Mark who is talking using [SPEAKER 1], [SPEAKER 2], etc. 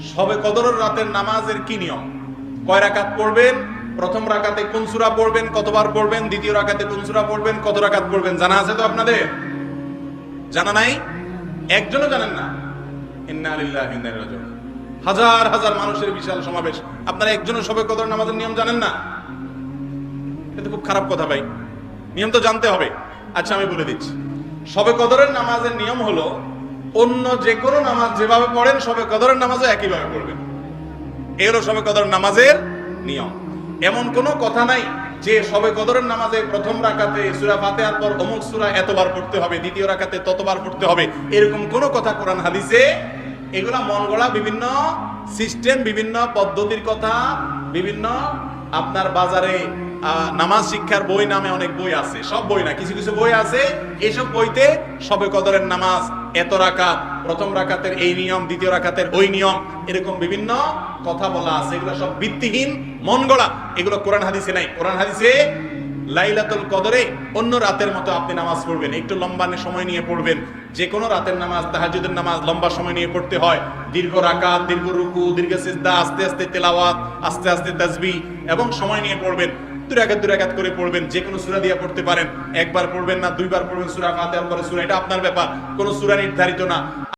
[SPEAKER 1] সবে কদরের রাতের নামাজের কি নিয়ম? কয় রাকাত পড়বেন? প্রথম রাকাতে কোন সূরা পড়বেন? কতবার পড়বেন? দ্বিতীয় রাকাতে কোন সূরা পড়বেন? কত রাকাত পড়বেন? জানা আছে তো আপনাদের? জানা নাই? একজনও জানেন না। ইন্না লিল্লাহি ওয়া ইন্না ইলাইহি রাজিউন। হাজার হাজার মানুষের বিশাল সমাবেশ। আপনারা একজনও সবে কদর নামাজের নিয়ম জানেন না? এটা খুব খারাপ কথা ভাই। নিয়ম তো জানতে হবে। আচ্ছা আমি বলে দিচ্ছি। সবে কদরের নামাজের নিয়ম হলো অন্য যে কোনো নামাজ যেভাবে পড়েন, সবে কদরের নামাজও একইভাবে পড়বেন। হলো সবে কদরের নামাজের নিয়ম। এমন কোনো কথা নাই যে সবে কদরের নামাজে প্রথম রাকাতে সূরা ফাতিহার পর অমুক সুরা এতবার পড়তে হবে, দ্বিতীয় রাকাতে ততবার পড়তে হবে, এরকম কোনো কথা কোরআন হাদিসে এগুলা মন গড়া বিভিন্ন সিস্টেম বিভিন্ন পদ্ধতির কথা, বিভিন্ন আপনার বাজারে নামাজ শিক্ষার বই নামে অনেক বই আছে। সব বই না, কিছু কিছু বই আছে। এসব বইতে সবে কদরের নামাজ, এত রাকাত, প্রথম রাকাতের এই নিয়ম, দ্বিতীয় রাখাতের ওই নিয়ম, এরকম বিভিন্ন কথা বলা আছে। এগুলো সব ভিত্তিহীন, মন গড়া। এগুলো কোরআন হাদিসে নাই। কোরআন হাদিসে লাইলাতুল কদরে, অন্য রাতের মতো আপনি নামাজ পড়বেন। একটু লম্বা সময় নিয়ে পড়বেন। যে কোনো রাতের নামাজ, তাহাজ্জুদের নামাজ লম্বা সময় নিয়ে পড়তে হয়। দীর্ঘ রাকাত, দীর্ঘ রুকু, দীর্ঘ সিজদা, আস্তে আস্তে তেলাওয়াত, আস্তে আস্তে তাসবিহ এবং সময় নিয়ে পড়বেন। দুই রাকাত করে পড়বেন। যে কোনো সূরা দিয়ে পড়তে পারেন। একবার পড়বেন না, দুইবার পড়বেন সূরা পরে সূরা। এটা আপনার ব্যাপার। কোনো সুরা নির্ধারিত না।